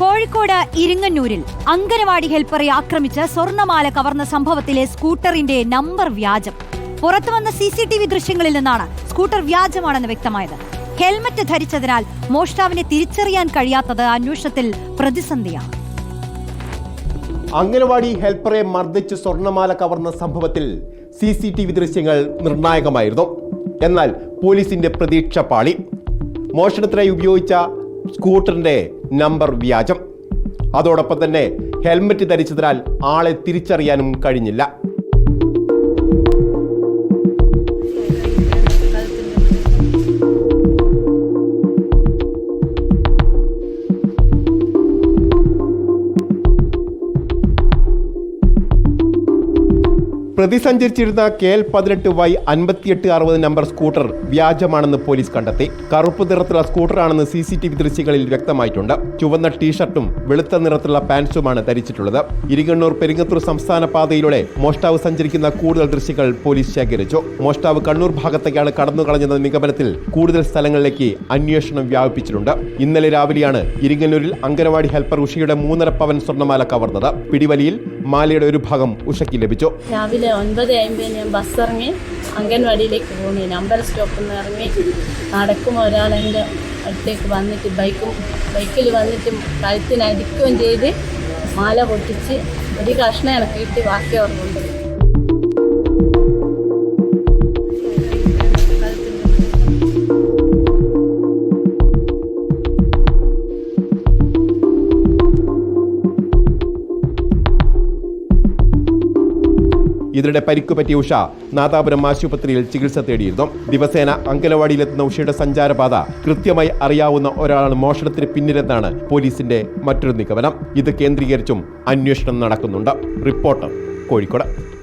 കോഴിക്കോട് ഇരിങ്ങന്നൂരിൽ അങ്കനവാടി ഹെൽപ്പറെ ആക്രമിച്ച് സ്വർണമാല കവർന്ന സംഭവത്തിലെ സ്കൂട്ടറിന്റെ നമ്പർ വ്യാജം. പുറത്തുവന്ന സി സി ടി വി ദൃശ്യങ്ങളിൽ നിന്നാണ് സ്കൂട്ടർ വ്യാജമാണെന്ന് വ്യക്തമായത്. ഹെൽമറ്റ് ധരിച്ചതിനാൽ മോഷ്ടാവിനെ തിരിച്ചറിയാൻ കഴിയാത്തത് അന്വേഷണത്തിൽ പ്രതിസന്ധിയാണ്. അംഗനവാടി ഹെൽപ്പറെ മർദ്ദിച്ച് സ്വർണമാല കവർന്ന സംഭവത്തിൽ സി സി ടി വി ദൃശ്യങ്ങൾ നിർണായകമായിരുന്നു. എന്നാൽ പോലീസിന്റെ പ്രതീക്ഷ പാളി. മോഷണത്തിനായി ഉപയോഗിച്ച സ്കൂട്ടറിന്റെ നമ്പർ വ്യാജം. അതോടൊപ്പം തന്നെ ഹെൽമറ്റ് ധരിച്ചതിനാൽ ആളെ തിരിച്ചറിയാനും കഴിഞ്ഞില്ല. പ്രതി സഞ്ചരിച്ചിരുന്ന കെ എൽ പതിനെട്ട് വൈ അൻപത്തിയെട്ട് അറുപത് നമ്പർ സ്കൂട്ടർ വ്യാജമാണെന്ന് പോലീസ് കണ്ടെത്തി. കറുപ്പ് നിറത്തിലുള്ള സ്കൂട്ടറാണെന്ന് സി സി ടി വി ദൃശ്യങ്ങളിൽ വ്യക്തമായിട്ടുണ്ട്. ചുവന്ന ടീഷർട്ടും വെളുത്ത നിറത്തിലുള്ള പാൻസുമാണ് ധരിച്ചിട്ടുള്ളത്. ഇരിങ്ങണ്ണൂർ പെരിങ്ങത്തൂർ സംസ്ഥാന പാതയിലൂടെ മോഷ്ടാവ് സഞ്ചരിക്കുന്ന കൂടുതൽ ദൃശ്യങ്ങൾ പോലീസ് ശേഖരിച്ചു. മോഷ്ടാവ് കണ്ണൂർ ഭാഗത്തേക്കാണ് കടന്നു കളഞ്ഞത് നിഗമനത്തിൽ കൂടുതൽ സ്ഥലങ്ങളിലേക്ക് അന്വേഷണം വ്യാപിപ്പിച്ചിട്ടുണ്ട്. ഇന്നലെ രാവിലെയാണ് ഇരിങ്ങന്നൂരിൽ അംഗനവാടി ഹെൽപ്പർ ഉഷയുടെ മൂന്നര പവൻ സ്വർണമാല കവർന്നത്. പിടിവലിയിൽ മാലയുടെ ഒരു ഭാഗം ഉഷയ്ക്ക് ലഭിച്ചു. രാവിലെ ഒൻപത് അമ്പതിന് ഞാൻ ബസ് ഇറങ്ങി അംഗൻവാടിയിലേക്ക് പോകുന്നു. നമ്പർ സ്റ്റോപ്പിൽ നിന്ന് ഇറങ്ങി നടക്കും. ഒരാൾ എന്റെ അടുത്തേക്ക് വന്നിട്ട് ബൈക്കും ബൈക്കിൽ വന്നിട്ട് കഴുത്തിനടിക്കുകയും ചെയ്ത് മാല പൊട്ടിച്ച് ഒരു കഷ്ണം ഇറക്കിയിട്ട് ബാക്കി ഓർമ്മയുണ്ട് ഇതിനിടെ പരിക്കു പറ്റിയ ഉഷ നാദാപുരം ആശുപത്രിയിൽ ചികിത്സ തേടിയിരുന്നു. ദിവസേന അങ്കലവാടിയിലെത്തുന്ന ഉഷയുടെ സഞ്ചാരപാത കൃത്യമായി അറിയാവുന്ന ഒരാളാണ് മോഷണത്തിന് പിന്നിലെന്നാണ് പോലീസിന്റെ മറ്റൊരു നിഗമനം. ഇത് കേന്ദ്രീകരിച്ചും അന്വേഷണം നടക്കുന്നുണ്ട്. റിപ്പോർട്ടർ കോഴിക്കോട്.